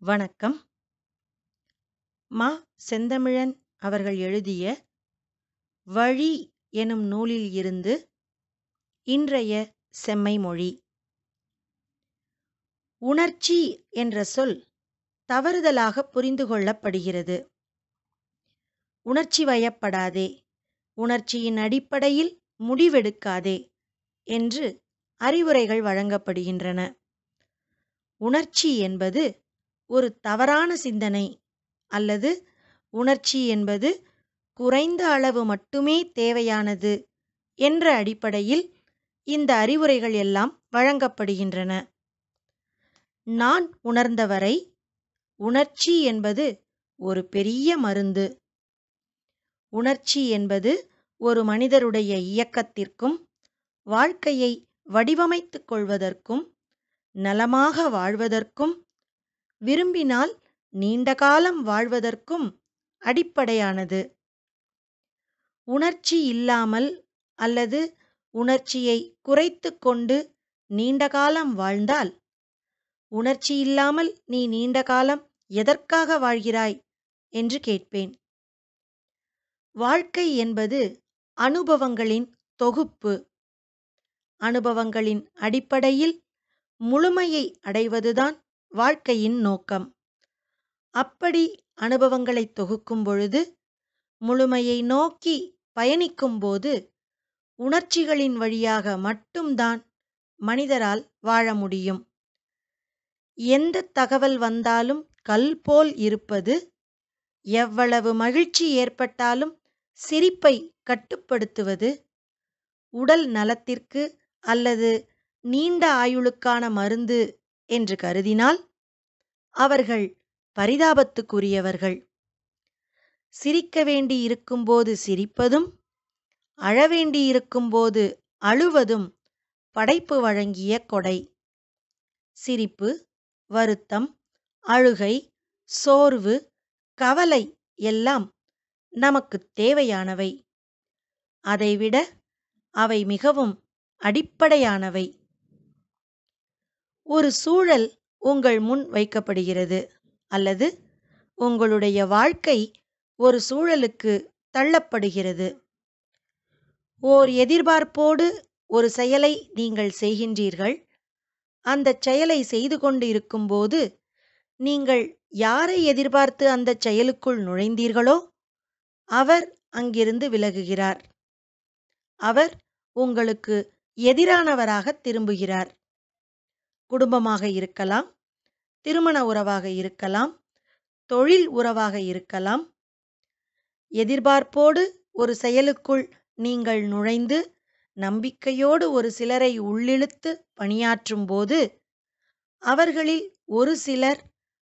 வணக்கம். மா. செந்தமிழன் அவர்கள் எழுதிய வழி எனும் நூலில் இருந்து இன்றைய செம்மை மொழி உணர்ச்சி என்ற சொல் தவறுதலாக புரிந்து கொள்ளப்படுகிறது. உணர்ச்சி வயப்படாதே உணர்ச்சியின் அடிப்படையில் முடிவெடுக்காதே என்று அறிவுரைகள் வழங்கப்படுகின்றன. உணர்ச்சி என்பது ஒரு தவறான சிந்தனை அல்லது உணர்ச்சி என்பது குறைந்த அளவு மட்டுமே தேவையானது என்ற அடிப்படையில் இந்த அறிவுரைகள் எல்லாம் வழங்கப்படுகின்றன. நான் உணர்ந்தவரை உணர்ச்சி என்பது ஒரு பெரிய மருந்து. உணர்ச்சி என்பது ஒரு மனிதருடைய இயக்கத்திற்கும் வாழ்க்கையை வடிவமைத்துக் கொள்வதற்கும் நலமாக வாழ்வதற்கும் விரும்பினால் நீண்ட காலம் வாழ்வதற்கும் அடிப்படையானது. உணர்ச்சி இல்லாமல் அல்லது உணர்ச்சியை குறைத்து கொண்டு நீண்ட காலம் வாழ்ந்தால் உணர்ச்சி இல்லாமல் நீ நீண்ட காலம் எதற்காக வாழ்கிறாய் என்று கேட்பேன். வாழ்க்கை என்பது அனுபவங்களின் தொகுப்பு. அனுபவங்களின் அடிப்படையில் முழுமையை அடைவதுதான் வாழ்க்கையின் நோக்கம். அப்படி அனுபவங்களை தொகுக்கும் பொழுது முழுமையை நோக்கி பயணிக்கும்போது உணர்ச்சிகளின் வழியாக மட்டும்தான் மனிதரால் வாழ முடியும். எந்த தகவல் வந்தாலும் கல் போல் இருப்பது, எவ்வளவு மகிழ்ச்சி ஏற்பட்டாலும் சிரிப்பை கட்டுப்படுத்துவது, உடல் நலத்திற்கு அல்லது நீண்ட ஆயுளுக்கான மருந்து என்று கருதினால் அவர்கள் பரிதாபத்துக்குரியவர்கள். சிரிக்க வேண்டி இருக்கும்போது சிரிப்பதும், அழவேண்டியிருக்கும்போது அழுவதும் படைப்பு வழங்கிய கொடை. சிரிப்பு, வருத்தம், அழுகை, சோர்வு, கவலை எல்லாம் நமக்குத் தேவையானவை. அதைவிட அவை மிகவும் அடிப்படையானவை. ஒரு சூழல் உங்கள் முன் வைக்கப்படுகிறது அல்லது உங்களுடைய வாழ்க்கை ஒரு சூழலுக்கு தள்ளப்படுகிறது. ஓர் எதிர்பார்ப்போடு ஒரு செயலை நீங்கள் செய்கின்றீர்கள். அந்தச் செயலை செய்து கொண்டு இருக்கும்போது நீங்கள் யாரை எதிர்பார்த்து அந்தச் செயலுக்குள் நுழைந்தீர்களோ அவர் அங்கிருந்து விலகுகிறார். அவர் உங்களுக்கு எதிரானவராகத் திரும்புகிறார். குடும்பமாக இருக்கலாம், திருமண உறவாக இருக்கலாம், தொழில் உறவாக இருக்கலாம். எதிர்பார்ப்போடு ஒரு செயலுக்குள் நீங்கள் நுழைந்து நம்பிக்கையோடு ஒரு சிலரை உள்ளிழுத்து பணியாற்றும்போது அவர்களில் ஒரு சிலர்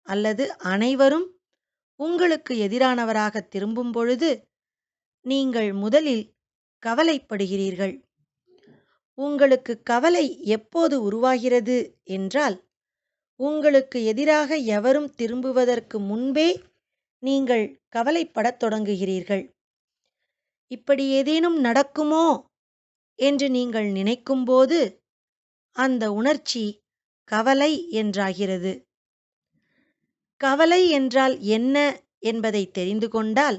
அல்லது அனைவரும் உங்களுக்கு எதிரானவராக திரும்பும் பொழுது நீங்கள் முதலில் கவலைப்படுகிறீர்கள். உங்களுக்கு கவலை எப்போது உருவாகிறது என்றால் உங்களுக்கு எதிராக எவரும் திரும்புவதற்கு முன்பே நீங்கள் கவலைப்படத் தொடங்குகிறீர்கள். இப்படி ஏதேனும் நடக்குமோ என்று நீங்கள் நினைக்கும்போது அந்த உணர்ச்சி கவலை என்றாகிறது. கவலை என்றால் என்ன என்பதை தெரிந்து கொண்டால்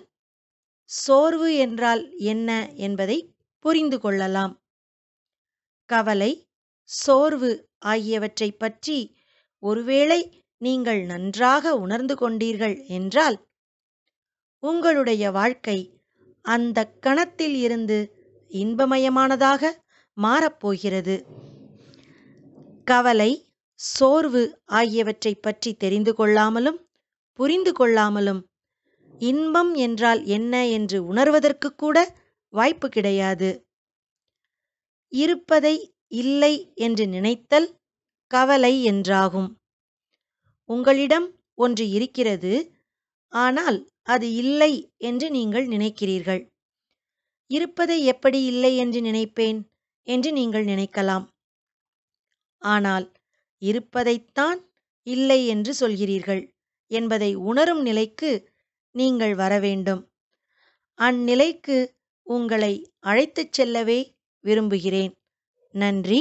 சோர்வு என்றால் என்ன என்பதை புரிந்து கொள்ளலாம். கவலை, சோர்வு ஆகியவற்றைப் பற்றி ஒருவேளை நீங்கள் நன்றாக உணர்ந்து கொண்டீர்கள் என்றால் உங்களுடைய வாழ்க்கை அந்தக் கணத்தில் இருந்து இன்பமயமானதாக மாறப்போகிறது. கவலை, சோர்வு ஆகியவற்றை பற்றி தெரிந்து கொள்ளாமலும் புரிந்து கொள்ளாமலும் இன்பம் என்றால் என்ன என்று உணர்வதற்குக் கூட வாய்ப்பு கிடையாது. இருப்பதை இல்லை என்று நினைத்தல் கவலை என்றாகும். உங்களிடம் ஒன்று இருக்கிறது ஆனால் அது இல்லை என்று நீங்கள் நினைக்கிறீர்கள். இருப்பதை எப்படி இல்லை என்று நினைப்பேன் என்று நீங்கள் நினைக்கலாம். ஆனால் இருப்பதைத்தான் இல்லை என்று சொல்கிறீர்கள் என்பதை உணரும் நிலைக்கு நீங்கள் வர வேண்டும். அந்நிலைக்கு உங்களை அழைத்துச் செல்லவே விரும்புகிறேன். நன்றி